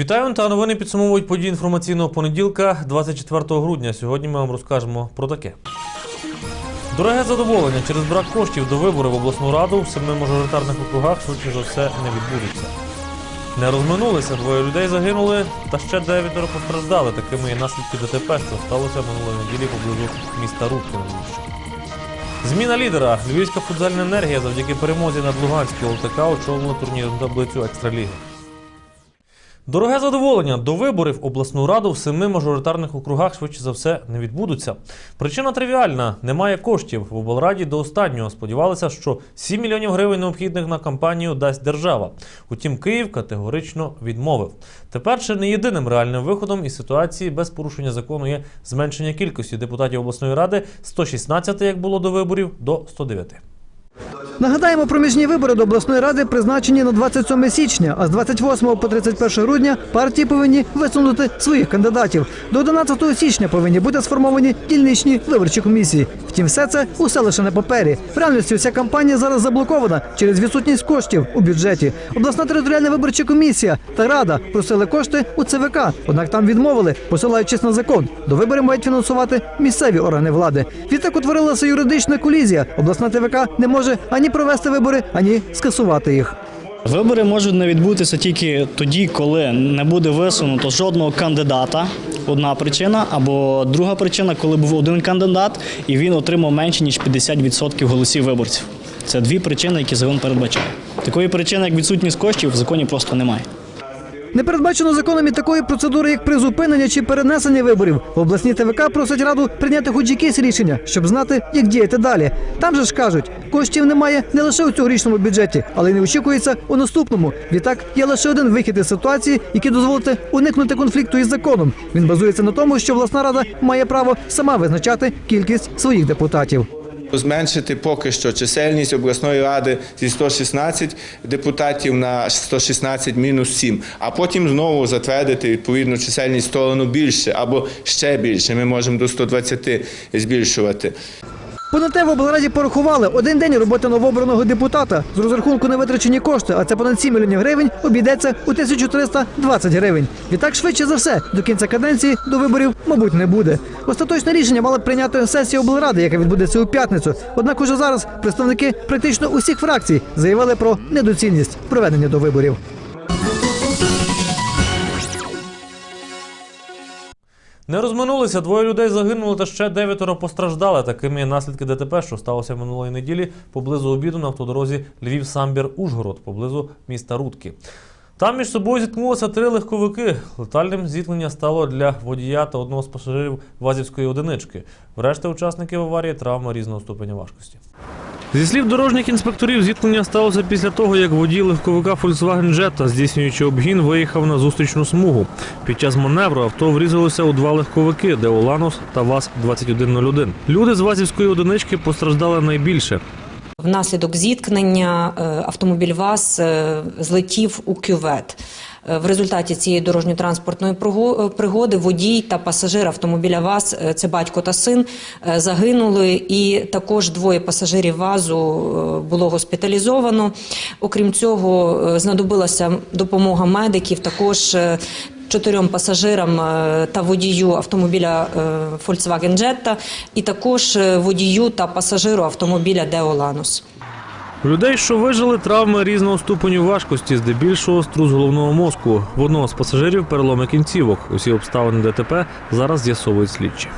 Вітаю та новини підсумовують події інформаційного понеділка, 24 грудня. Сьогодні ми вам розкажемо про таке. Дороге задоволення через брак коштів до виборів в обласну раду в семи мажоритарних округах швидше за все не відбудеться. Не розминулися, двоє людей загинули, та ще дев'ятеро постраждали. Такими є наслідки ДТП, що сталося минулої неділі поблизу міста Львівщині. Зміна лідера. Львівська футзальна енергія завдяки перемозі над Луганською ЛТК очолила турнірну таблицю Екстраліги. Дороге задоволення до виборів обласну раду в семи мажоритарних округах швидше за все не відбудуться. Причина тривіальна: немає коштів. В облраді до останнього сподівалися, що 7 мільйонів гривень необхідних на кампанію дасть держава. Утім, Київ категорично відмовив. Тепер ще не єдиним реальним виходом із ситуації без порушення закону є зменшення кількості депутатів обласної ради з 116, як було до виборів, до 109. Нагадаємо, проміжні вибори до обласної ради призначені на 27 січня, а з 28 по 31 грудня партії повинні висунути своїх кандидатів. До 11 січня повинні бути сформовані дільничні виборчі комісії. Втім, все це усе лише на папері. В реальності вся кампанія зараз заблокована через відсутність коштів у бюджеті. Обласна територіальна виборча комісія та рада просили кошти у ЦВК, однак там відмовили, посилаючись на закон. До виборів мають фінансувати місцеві органи влади. Відтак утворилася юридична колізія. Обласна ТВК не може ані провести вибори, ані скасувати їх. Вибори можуть не відбутися тільки тоді, коли не буде висунуто жодного кандидата. Одна причина, або друга причина, коли був один кандидат і він отримав менше ніж 50% голосів виборців. Це дві причини, які закон передбачає. Такої причини, як відсутність коштів, в законі просто немає. Не передбачено законом і такої процедури, як призупинення чи перенесення виборів. В обласній ТВК просять раду прийняти хоч якесь рішення, щоб знати, як діяти далі. Там же ж кажуть, коштів немає не лише у цьогорічному бюджеті, але й не очікується у наступному. Відтак є лише один вихід із ситуації, який дозволить уникнути конфлікту із законом. Він базується на тому, що власна рада має право сама визначати кількість своїх депутатів. Зменшити поки що чисельність обласної ради зі 116 депутатів на 116 мінус 7, а потім знову затвердити відповідну чисельність сторону більше або ще більше. Ми можемо до 120 збільшувати. Понад те в облраді порахували один день роботи новообраного депутата з розрахунку на витрачені кошти, а це понад 7 мільйонів гривень, обійдеться у 1320 гривень. Відтак швидше за все до кінця каденції до виборів, мабуть, не буде. Остаточне рішення мала б прийняти сесія облради, яка відбудеться у п'ятницю. Однак уже зараз представники практично усіх фракцій заявили про недоцільність проведення до виборів. Не розминулися, двоє людей загинули та ще дев'ятеро постраждали. Такими наслідки ДТП, що сталося минулої неділі поблизу обіду на автодорозі Львів-Самбір-Ужгород, поблизу міста Рудки. Там між собою зіткнулися три легковики. Летальним зіткнення стало для водія та одного з пасажирів Вазівської одинички. Врешті учасників аварії травми різного ступеня важкості. Зі слів дорожніх інспекторів, зіткнення сталося після того, як водій легковика Volkswagen Jetta, здійснюючи обгін, виїхав на зустрічну смугу. Під час маневру авто врізалося у два легковики Деоланус та ВАЗ-2101. Люди з Вазівської одинички постраждали найбільше. Внаслідок зіткнення е, автомобіль ВАЗ е, злетів у кювет. Е, В результаті цієї дорожньо-транспортної пригоди водій та пасажир автомобіля ВАЗ, це батько та син, загинули, і також двоє пасажирів ВАЗу було госпіталізовано. Окрім цього, знадобилася допомога медиків. Також чотирьом пасажирам е, та водію автомобіля е, Volkswagen Jetta і також е, водію та пасажиру автомобіля Deo Lanus. Людей, що вижили, травми різного ступеню важкості, здебільшого струс головного мозку. В одного з пасажирів переломи кінцівок. Усі обставини ДТП зараз з'ясовують слідчі.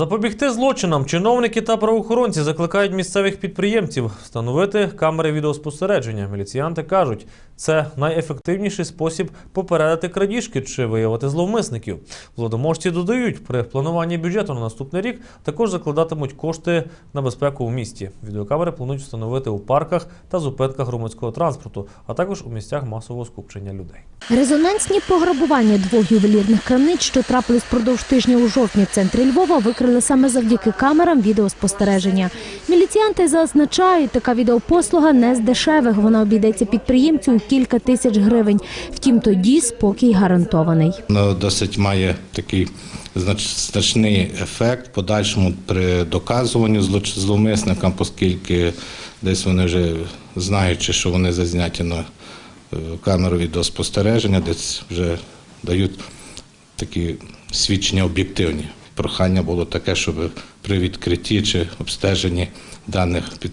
Запобігти злочинам чиновники та правоохоронці закликають місцевих підприємців встановити камери відеоспостереження. Міліціянти кажуть, це найефективніший спосіб попередити крадіжки чи виявити зловмисників. Владоможці додають, при плануванні бюджету на наступний рік також закладатимуть кошти на безпеку у місті. Відеокамери планують встановити у парках та зупинках громадського транспорту, а також у місцях масового скупчення людей. Резонансні пограбування двох ювелірних крамниць, що трапились впродовж тижня у жовтні в центрі Львова, викрили саме завдяки камерам відеоспостереження. Міліціянти зазначають, така відеопослуга не з дешевих. Вона обійдеться підприємцю у кілька тисяч гривень. Втім, тоді спокій гарантований. Воно досить має такий значний ефект подальшому при доказуванні зловмисникам, оскільки десь вони вже знаючи, що вони зазняті на е, камеру відеоспостереження, десь вже дають такі свідчення об'єктивні. Прохання було таке, щоб при відкритті чи обстеженні даних під,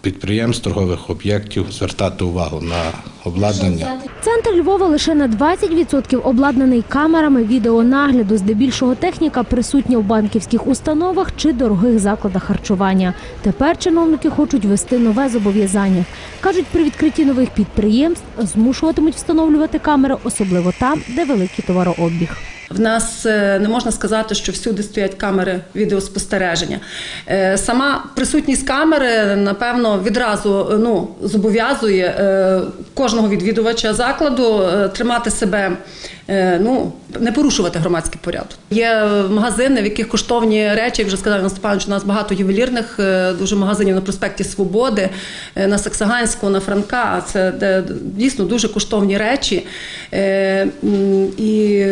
підприємств, торгових об'єктів звертати увагу на обладнання. Центр Львова лише на 20% обладнаний камерами відеонагляду. Здебільшого техніка присутня в банківських установах чи дорогих закладах харчування. Тепер чиновники хочуть ввести нове зобов'язання. кажуть, при відкритті нових підприємств змушуватимуть встановлювати камери, особливо там, де великий товарообіг. В нас е, не можна сказати, що всюди стоять камери відеоспостереження. Е, Сама присутність камери, напевно, відразу е, ну, зобов'язує кожного відвідувача закладу тримати себе, ну, не порушувати громадський порядок. Є магазини, в яких коштовні речі, як вже сказав Іван Степанович, у нас багато ювелірних дуже магазинів на проспекті Свободи, на Саксаганську, на Франка. Це дійсно дуже коштовні речі. І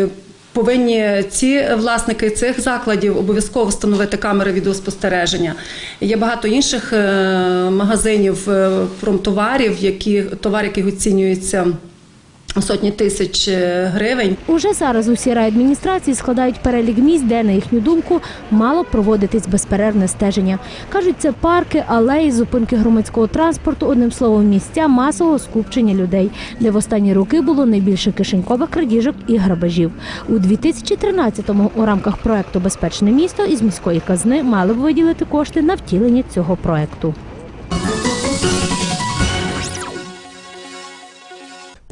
Повинні ці власники цих закладів обов'язково встановити камери відеоспостереження. Є багато інших е, магазинів е, промтоварів, які товар, який оцінюється сотні тисяч е, гривень. Уже зараз усі райадміністрації складають перелік місць, де, на їхню думку, мало проводитись безперервне стеження. Кажуть, це парки, алеї, зупинки громадського транспорту, одним словом, місця масового скупчення людей, де в останні роки було найбільше кишенькових крадіжок і грабежів. У 2013-му у рамках проекту Безпечне місто із міської казни мали б виділити кошти на втілення цього проекту.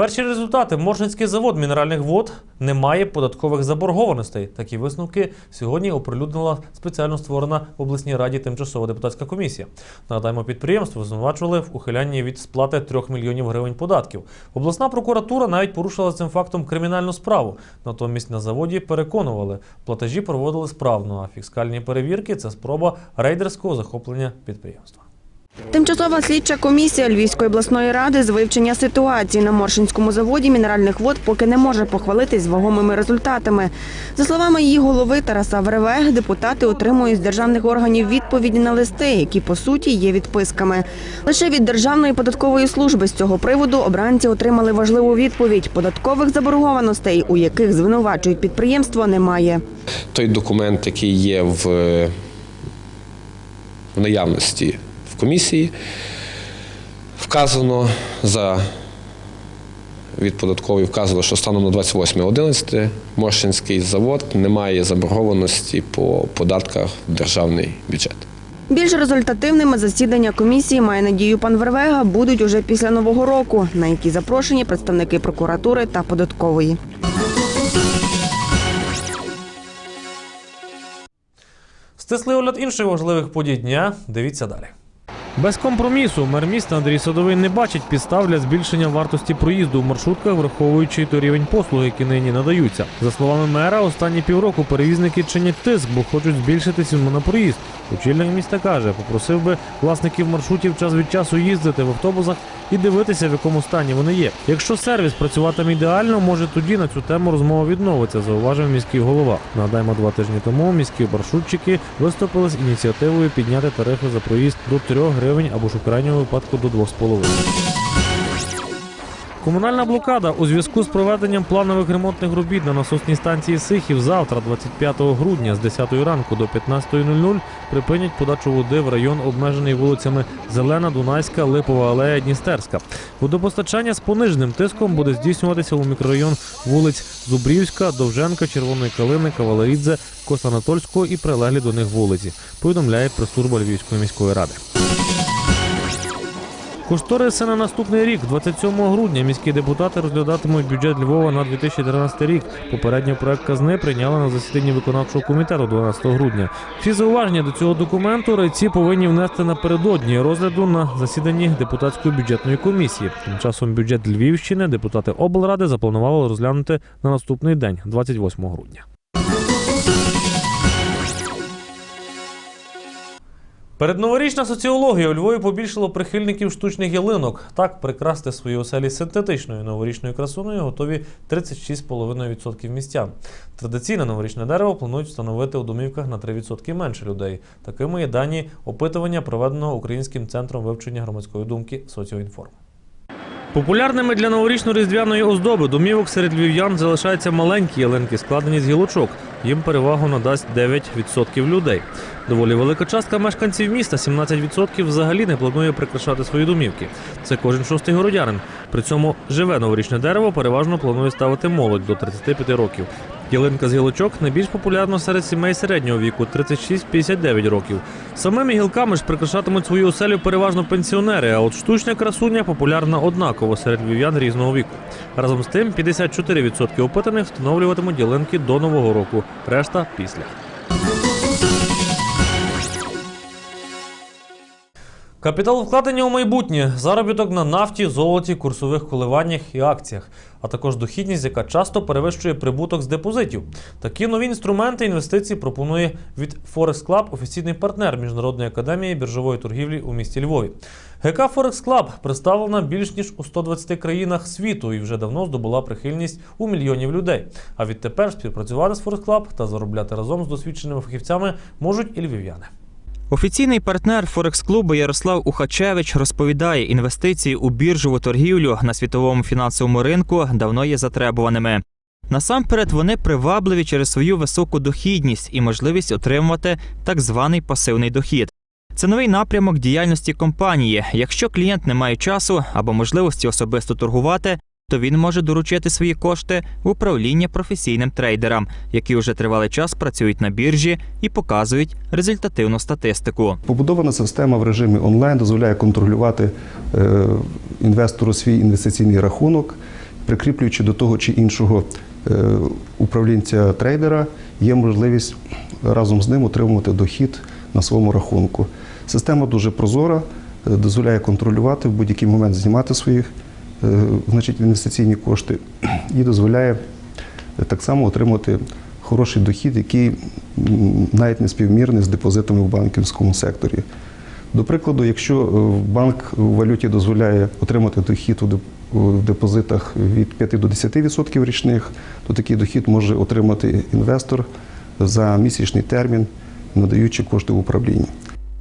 Перші результати. Моршинський завод мінеральних вод не має податкових заборгованостей. Такі висновки сьогодні оприлюднила спеціально створена в обласній раді тимчасова депутатська комісія. Нагадаємо, підприємство звинувачували в ухилянні від сплати 3 мільйонів гривень податків. Обласна прокуратура навіть порушила цим фактом кримінальну справу. Натомість на заводі переконували, платежі проводили справно, а фіскальні перевірки це спроба рейдерського захоплення підприємства. Тимчасова слідча комісія Львівської обласної ради з вивчення ситуації на Моршинському заводі мінеральних вод поки не може похвалитись вагомими результатами. За словами її голови Тараса Вереве, депутати отримують з державних органів відповіді на листи, які по суті є відписками. Лише від Державної податкової служби з цього приводу обранці отримали важливу відповідь. Податкових заборгованостей, у яких звинувачують підприємство, немає. той документ, який є в, в наявності комісії, вказано за від податкової вказано, що станом на 28.11 Моршинський завод не має заборгованості по податках в державний бюджет. Більш результативними засідання комісії має надію пан Вервега будуть уже після нового року, на які запрошені представники прокуратури та податкової. Стислий огляд інших важливих подій дня. Дивіться далі. Без компромісу мер міста Андрій Садовий не бачить підстав для збільшення вартості проїзду в маршрутках, враховуючи той рівень послуг, які нині надаються. За словами мера, останні півроку перевізники чинять тиск, бо хочуть збільшити ціну на проїзд. Очільник міста каже, попросив би власників маршрутів час від часу їздити в автобусах і дивитися, в якому стані вони є. Якщо сервіс працюватиме ідеально, може тоді на цю тему розмова відновиться, зауважив міський голова. Нагадаємо, два тижні тому міські маршрутчики виступили з ініціативою підняти тарифи за проїзд до 3 гривень або ж у крайньому випадку до 2,5. Комунальна блокада у зв'язку з проведенням планових ремонтних робіт на насосній станції Сихів завтра, 25 грудня, з 10 ранку до 15.00 припинять подачу води в район, обмежений вулицями Зелена, Дунайська, Липова алея, Дністерська. Водопостачання з пониженим тиском буде здійснюватися у мікрорайон вулиць Зубрівська, Довженка, Червоної Калини, Кавалерідзе, Косанатольського і прилеглі до них вулиці. Повідомляє прес-служба Львівської міської ради. Кошториси на наступний рік, 27 грудня, міські депутати розглядатимуть бюджет Львова на 2013 рік. Попередньо проект казни прийняли на засіданні виконавчого комітету 12 грудня. Всі зауваження до цього документу райці повинні внести напередодні розгляду на засіданні депутатської бюджетної комісії. Тим часом бюджет Львівщини депутати облради запланували розглянути на наступний день, 28 грудня. Передноворічна соціологія у Львові побільшало прихильників штучних ялинок. Так, прикрасти свої оселі синтетичною новорічною красуною готові 36,5% містян. Традиційне новорічне дерево планують встановити у домівках на 3% менше людей. Такими є дані опитування, проведеного Українським центром вивчення громадської думки Соціоінформ. Популярними для новорічно-різдвяної оздоби домівок серед львів'ян залишаються маленькі ялинки, складені з гілочок. Їм перевагу надасть 9% людей. Доволі велика частка мешканців міста, 17% взагалі не планує прикрашати свої домівки. Це кожен шостий городянин. При цьому живе новорічне дерево переважно планує ставити молодь до 35 років. Ялинка з гілочок найбільш популярна серед сімей середнього віку 36-59 років. Самими гілками ж прикрашатимуть свою оселю переважно пенсіонери, а от штучна красуня популярна однаково серед львів'ян різного віку. Разом з тим, 54% опитаних встановлюватимуть ялинки до нового року, решта після. Капітал вкладення у майбутнє, заробіток на нафті, золоті, курсових коливаннях і акціях, а також дохідність, яка часто перевищує прибуток з депозитів. Такі нові інструменти інвестицій пропонує від Forex Club офіційний партнер Міжнародної академії біржової торгівлі у місті Львові. ГК Forex Club представлена більш ніж у 120 країнах світу і вже давно здобула прихильність у мільйонів людей. А відтепер співпрацювати з Forex Club та заробляти разом з досвідченими фахівцями можуть і львів'яни. Офіційний партнер Форекс-клубу Ярослав Ухачевич розповідає, інвестиції у біржову торгівлю на світовому фінансовому ринку давно є затребуваними. Насамперед, вони привабливі через свою високу дохідність і можливість отримувати так званий пасивний дохід. Це новий напрямок діяльності компанії. Якщо клієнт не має часу або можливості особисто торгувати, то він може доручити свої кошти в управління професійним трейдерам, які вже тривалий час працюють на біржі і показують результативну статистику. Побудована система в режимі онлайн дозволяє контролювати е, інвестору свій інвестиційний рахунок, прикріплюючи до того чи іншого е, управлінця трейдера, є можливість разом з ним отримувати дохід на своєму рахунку. Система дуже прозора, е, дозволяє контролювати в будь-який момент знімати свої е, значить, інвестиційні кошти і дозволяє е, так само отримати хороший дохід, який навіть не співмірний з депозитами в банківському секторі. До прикладу, якщо е, банк у валюті дозволяє отримати дохід у депозитах від 5 до 10% річних, то такий дохід може отримати інвестор за місячний термін, надаючи кошти в управління.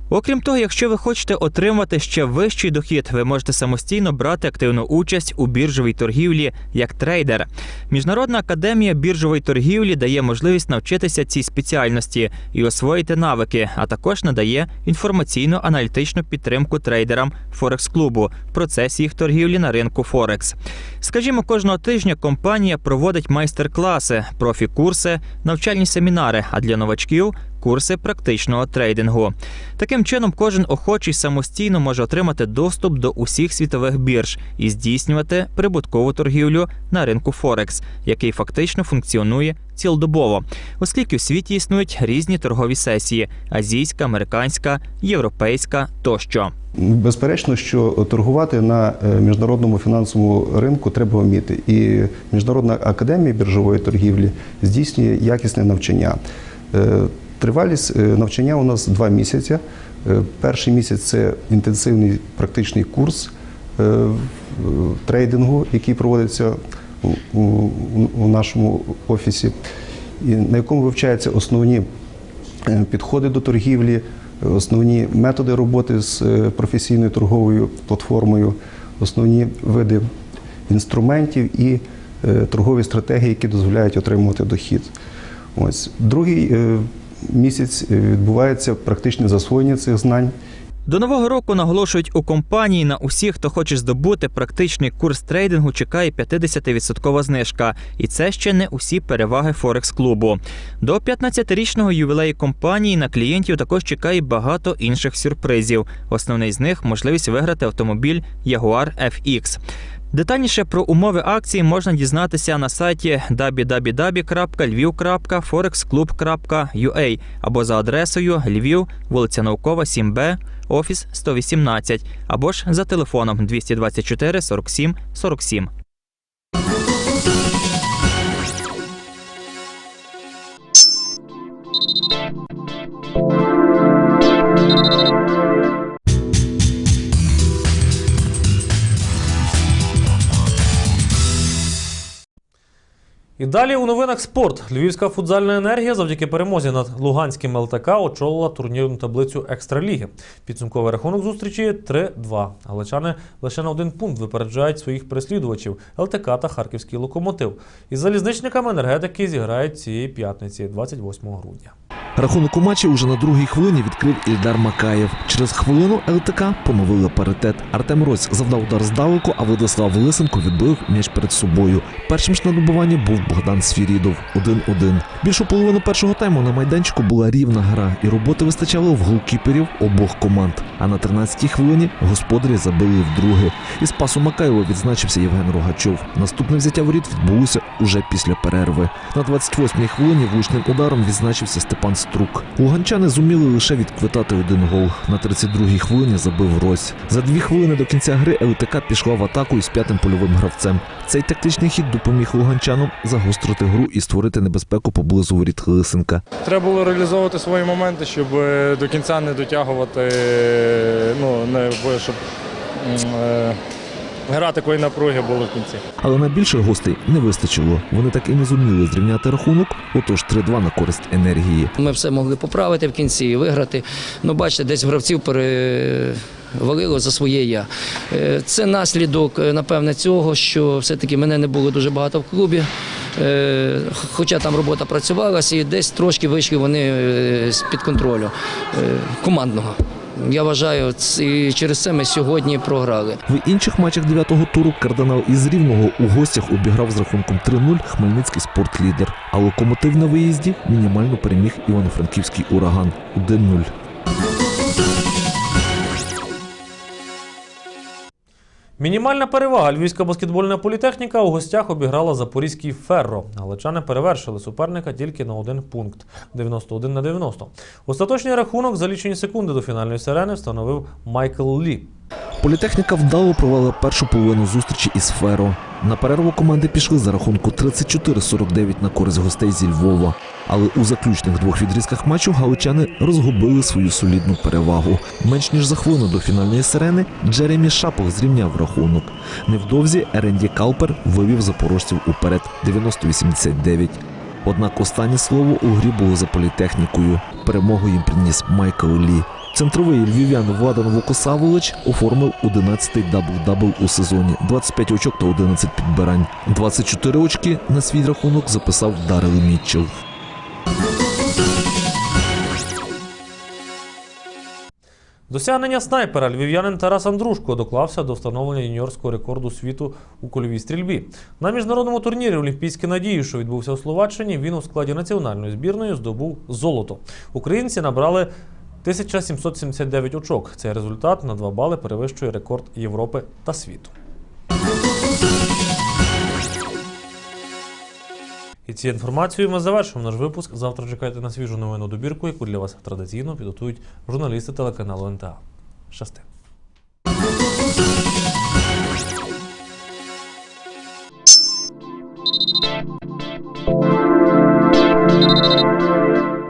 Окрім того, якщо ви хочете отримати ще вищий дохід, ви можете самостійно брати активну участь у біржовій торгівлі як трейдер. Міжнародна академія біржової торгівлі дає можливість навчитися цій спеціальності і освоїти навики, а також надає інформаційно-аналітичну підтримку трейдерам Форекс-клубу в процесі їх торгівлі на ринку Форекс. Скажімо, кожного тижня компанія проводить майстер-класи, профі-курси, навчальні семінари, а для новачків курси практичного трейдингу. Таким чином, кожен охочий самостійно може отримати доступ до усіх світових бірж і здійснювати прибуткову торгівлю на ринку Форекс, який фактично функціонує цілодобово, оскільки у світі існують різні торгові сесії: азійська, американська, європейська тощо. Безперечно, що торгувати на е, міжнародному фінансовому ринку треба вміти. І Міжнародна академія біржової торгівлі здійснює якісне навчання. Тривалість е, навчання у нас два місяці. Е, Перший місяць це інтенсивний практичний курс е, трейдингу, який проводиться у, нашому офісі, на якому вивчаються основні підходи до торгівлі, основні методи роботи з професійною торговою платформою, основні види інструментів і торгові стратегії, які дозволяють отримувати дохід. Ось другий місяць е, відбувається практичне засвоєння цих знань. До нового року наголошують у компанії на усіх, хто хоче здобути практичний курс трейдингу, чекає 50% знижка. І це ще не усі переваги Форекс клубу. До 15-річного ювілею компанії на клієнтів також чекає багато інших сюрпризів. Основний з них можливість виграти автомобіль Jaguar FX. Детальніше про умови акції можна дізнатися на сайті www.lviv.forexclub.ua або за адресою Львів, вулиця Наукова, 7Б, офіс 118, або ж за телефоном 224 47 47. І далі у новинах спорт. Львівська футзальна енергія завдяки перемозі над Луганським ЛТК очолила турнірну таблицю Екстраліги. Підсумковий рахунок зустрічі 3-2. Галичани лише на один пункт випереджають своїх переслідувачів ЛТК та Харківський локомотив. Із залізничниками енергетики зіграють цієї п'ятниці, 28 грудня. Рахунок у матчі уже на другій хвилині відкрив Ільдар Макаєв. Через хвилину ЛТК поновили паритет. Артем Рось завдав удар здалеку, а Владислав Лисенко відбив м'яч перед собою. Першим ж на добуванні був Богдан Свірідов 1-1. Більшу половину першого тайму на майданчику була рівна гра, і роботи вистачало в голкіперів обох команд. А на 13-й хвилині господарі забили вдруге. Із пасу Макаєва відзначився Євген Рогачов. Наступне взяття воріт відбулося уже після перерви. На 28-й хвилині влучним ударом відзначився Степан Струк. Луганчани зуміли лише відквитати один гол. На 32-й хвилині забив Рось. За дві хвилини до кінця гри ЛТК пішла в атаку із п'ятим польовим гравцем. Цей тактичний хід допоміг луганчанам загострити гру і створити небезпеку поблизу воріт Лисенка. Треба було реалізовувати свої моменти, щоб е, до кінця не дотягувати, е, ну, не, щоб е, гра такої напруги була в кінці. Але найбільше гостей не вистачило. Вони так і не зуміли зрівняти рахунок, отож 3-2 на користь енергії. Ми все могли поправити в кінці і виграти. Ну, бачите, десь гравців перевалило за своє я. Е, Це наслідок, е, напевне, цього, що все-таки мене не було дуже багато в клубі. Е, Хоча там робота працювалася, і десь трошки вийшли вони е, з-під контролю командного. Я вважаю, і через це ми сьогодні програли. В інших матчах дев'ятого туру кардинал із Рівного у гостях обіграв з рахунком 3-0 Хмельницький спортлідер. А локомотив на виїзді мінімально переміг Івано-Франківський ураган 1-0. Мінімальна перевага львівська баскетбольна політехніка у гостях обіграла запорізький ферро. Галичани перевершили суперника тільки на один пункт 91 на 90. Остаточний рахунок за лічені секунди до фінальної сирени встановив Майкл Лі. Політехніка вдало провела першу половину зустрічі із Феро. На перерву команди пішли за рахунку 34-49 на користь гостей зі Львова. Але у заключних двох відрізках матчу галичани розгубили свою солідну перевагу. Менш ніж за хвилину до фінальної сирени Джеремі Шапов зрівняв рахунок. Невдовзі Еренді Калпер вивів запорожців уперед 90-89. Однак останнє слово у грі було за політехнікою. Перемогу їм приніс Майкл Лі. Центровий львів'ян Владан Вокосаволич оформив 11-й дабл-дабл у сезоні, 25 очок та 11 підбирань. 24 очки на свій рахунок записав Дарел Мітчелл. Досягнення снайпера львів'янин Тарас Андрушко доклався до встановлення юніорського рекорду світу у кульовій стрільбі. На міжнародному турнірі Олімпійські надії, що відбувся у Словаччині, він у складі національної збірної здобув золото. Українці набрали 1779 очок. Цей результат на 2 бали перевищує рекорд Європи та світу. І цією інформацією ми завершуємо наш випуск. Завтра чекайте на свіжу новину добірку, яку для вас традиційно підготують журналісти телеканалу НТА. Щасти!